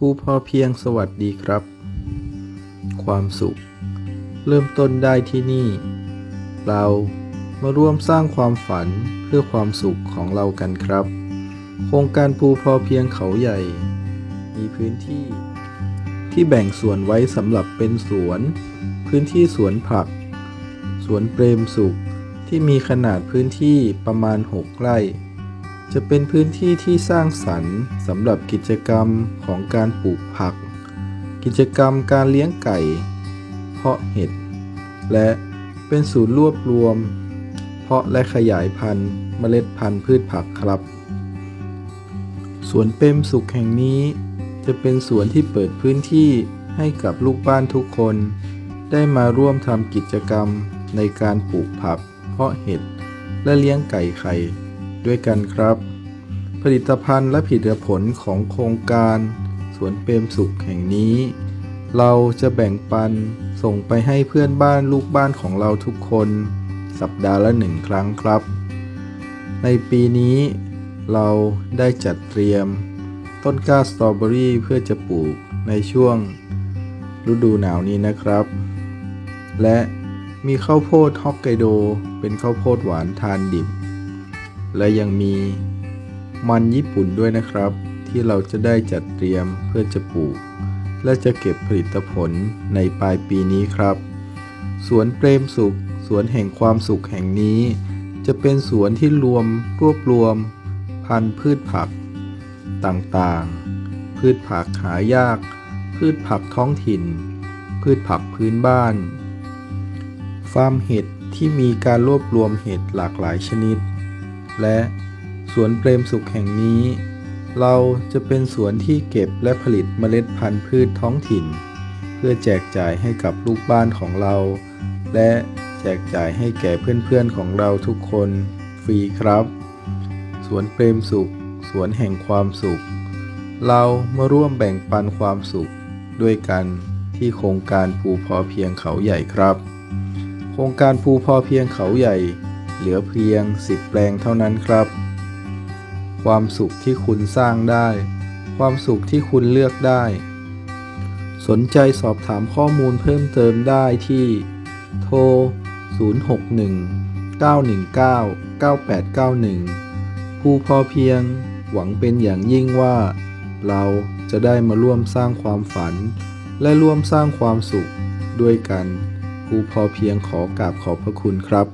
ผู้พอเพียงสวัสดีครับ ความสุข เริ่มต้นได้ที่นี่ เรามาร่วมสร้างความฝันเพื่อความสุขของเรากันครับ โครงการภูพอเพียงเขาใหญ่ มีพื้นที่ ที่แบ่งส่วนไว้สำหรับเป็นสวน พื้นที่สวนผัก สวนเปรมสุขที่มีขนาดพื้นที่ประมาณ 6 ไร่ จะเป็นพื้นที่ที่สร้างสรรค์สำหรับกิจกรรมของการปลูกผัก กิจกรรมการเลี้ยงไก่ เพาะเห็ด และเป็นศูนย์รวบรวม เพาะและขยายพันธุ์เมล็ดพันธุ์พืชผักครับ สวนเปรมสุขแห่งนี้ จะเป็นสวนที่เปิดพื้นที่ให้กับลูกบ้านทุกคน ได้มาร่วมทำกิจกรรมในการปลูกผัก เพาะเห็ด และเลี้ยงไก่ไข่ด้วยกันครับ ผลิตภัณฑ์และผลิตผลของโครงการสวนเปรมสุขแห่งนี้ เราจะแบ่งปันส่งไปให้เพื่อนบ้านลูกบ้านของเราทุกคน สัปดาห์ละหนึ่งครั้งครับ ในปีนี้เราได้จัดเตรียม ต้นกล้าสตรอเบอรี่เพื่อจะปลูกในช่วงฤดูหนาวนี้นะครับ และมีข้าวโพดฮอกไกโดเป็นข้าวโพดหวานทานดิบ และยังมี มันญี่ปุ่นด้วยนะครับ ที่เราจะได้จัดเตรียมเพื่อจะปลูก และจะเก็บผลิตผลในปลายปีนี้ครับ สวนเปรมสุข สวนแห่งความสุขแห่งนี้ จะเป็นสวนที่รวมรวบรวม พันธุ์พืชผัก ต่างๆ พืชผักหายาก พืชผักท้องถิ่น พืชผักพื้นบ้าน ฟาร์มเห็ดที่มีการรวบรวมเห็ดหลากหลายชนิด และ สวนเปรมสุขแห่งนี้ เราจะเป็นสวนที่เก็บและผลิตเมล็ดพันธุ์พืชท้องถิ่น เพื่อแจกจ่ายให้กับลูกบ้านของเรา และแจกจ่ายให้แก่เพื่อนๆของเราทุกคนฟรีครับ สวนเปรมสุข สวนแห่งความสุข เรามาร่วมแบ่งปันความสุขด้วยกันที่โครงการภูพอเพียงเขาใหญ่ครับ โครงการภูพอเพียงเขาใหญ่ เหลือเพียง 10 แปลงเท่านั้นครับ ความสุขที่คุณสร้างได้ ความสุขที่คุณเลือกได้ สนใจสอบถามข้อมูลเพิ่มเติมได้ที่ โทร 061 919 9891ภูพอเพียง หวังเป็นอย่างยิ่งว่า เราจะได้มาร่วมสร้างความฝัน และร่วมสร้างความสุขด้วยกันภูพอเพียงขอกราบขอบพระคุณครับ